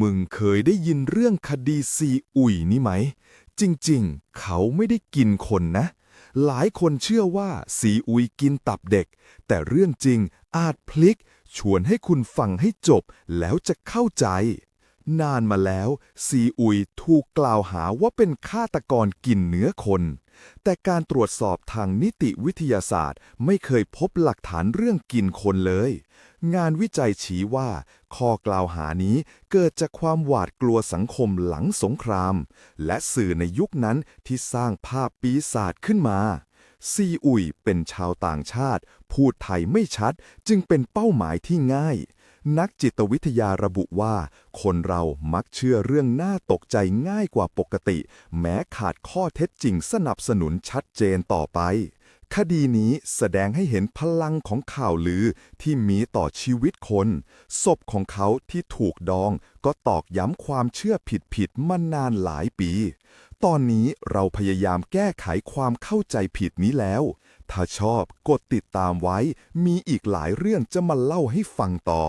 มึงเคยได้ยินเรื่องคดีซีอุยนี่ไหม จริงๆ เขาไม่ได้กินคนนะ หลายคนเชื่อว่าซีอุยกินตับเด็ก แต่เรื่องจริงอาจพลิก ชวนให้คุณฟังให้จบแล้วจะเข้าใจ นานมาแล้ว ซีอุยถูกกล่าวหาว่าเป็นฆาตกรกินเนื้อคน แต่การตรวจสอบทางนิติวิทยาศาสตร์ ไม่เคยพบหลักฐานเรื่องกินคนเลย งานวิจัยชี้ว่า ข้อกล่าวหานี้เกิดจากความหวาดกลัวสังคมหลังสงคราม และสื่อในยุคนั้นที่สร้างภาพปีศาจขึ้นมา ซีอุยเป็นชาวต่างชาติ พูดไทยไม่ชัดจึงเป็นเป้าหมายที่ง่าย นักจิตวิทยาระบุว่า คนเรามักเชื่อเรื่องน่าตกใจง่ายกว่าปกติ แม้ขาดข้อเท็จจริงสนับสนุนชัดเจนต่อไป คดีนี้แสดงให้เห็นพลังของข่าวลือที่มีต่อชีวิตคน ศพของเขาที่ถูกดอง ก็ตอกย้ำความเชื่อผิดๆมานานหลายปี ตอนนี้เราพยายามแก้ไขความเข้าใจผิดนี้แล้วถ้าชอบกดติดตามไว้ มีอีกหลายเรื่องจะมาเล่าให้ฟังต่อ